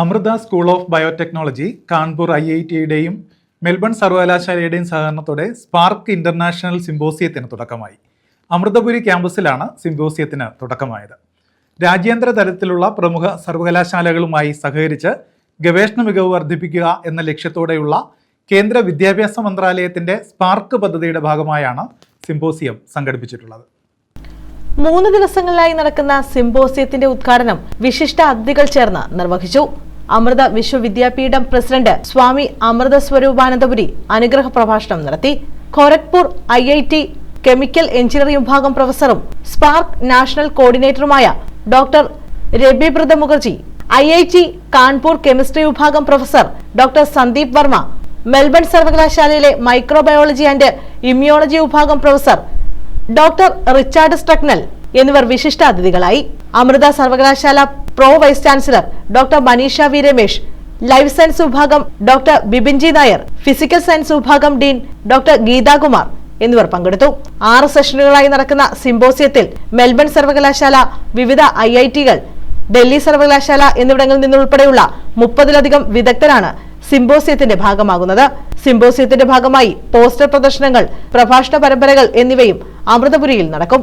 Amrita school of biotechnology Kanpur I I ടിയുടെയും Melbourne സർവകലാശാലയുടെയും സഹകരണത്തോടെ spark international സിംബോസിയത്തിന് തുടക്കമായി. അമൃതപുരി ക്യാമ്പസിലാണ് സിംബോസിയത്തിന് തുടക്കമായത്. രാജ്യാന്തര തലത്തിലുള്ള പ്രമുഖ സർവകലാശാലകളുമായി സഹകരിച്ച് ഗവേഷണ മികവ് വർദ്ധിപ്പിക്കുക എന്ന ലക്ഷ്യത്തോടെയുള്ള കേന്ദ്ര വിദ്യാഭ്യാസ മന്ത്രാലയത്തിന്റെ സ്പാർക്ക് പദ്ധതിയുടെ ഭാഗമായാണ് സിംബോസിയം സംഘടിപ്പിച്ചിട്ടുള്ളത്. മൂന്ന് ദിവസങ്ങളിലായി നടക്കുന്ന സിംബോസിയത്തിന്റെ ഉദ്ഘാടനം വിശിഷ്ട അതിഥികൾ ചേർന്ന് നിർവഹിച്ചു. അമൃത വിശ്വവിദ്യാപീഠം പ്രസിഡന്റ് സ്വാമി അമൃത സ്വരൂപാനന്ദപുരി അനുഗ്രഹ പ്രഭാഷണം നടത്തി. Kharagpur I I T chemical engineering വിഭാഗം പ്രൊഫസറും spark national കോർഡിനേറ്ററുമായ doctor Rabibrata Mukherjee I I T Kanpur chemistry വിഭാഗം professor doctor Sandeep Varma Melbourne സർവകലാശാലയിലെ മൈക്രോബയോളജി ആൻഡ് ഇമ്മ്യൂണോളജി വിഭാഗം പ്രൊഫസർ ഡോക്ടർ റിച്ചാർഡ് സ്ട്രക്നൽ എന്നിവർ വിശിഷ്ടാതിഥികളായി. അമൃത സർവകലാശാല pro vice chancellor doctor Maneesha V Ramesh life science വിഭാഗം doctor Bibin G Nair physical science വിഭാഗം dean doctor Geethakumar എന്നിവർ പങ്കെടുത്തു. ആറ് സെഷനുകളായി നടക്കുന്ന സിംബോസിയത്തിൽ മെൽബൺ സർവകലാശാല വിവിധ ഐ ഐ ടികൾ ഡൽഹി സർവകലാശാല എന്നിവിടങ്ങളിൽ നിന്നുൾപ്പെടെയുള്ള മുപ്പതിലധികം വിദഗ്ധരാണ് സിംബോസിയത്തിന്റെ ഭാഗമാകുന്നത്. സിംബോസിയത്തിന്റെ ഭാഗമായി പോസ്റ്റർ പ്രദർശനങ്ങൾ പ്രഭാഷണ പരമ്പരകൾ എന്നിവയും അമൃതപുരിയിൽ നടക്കും.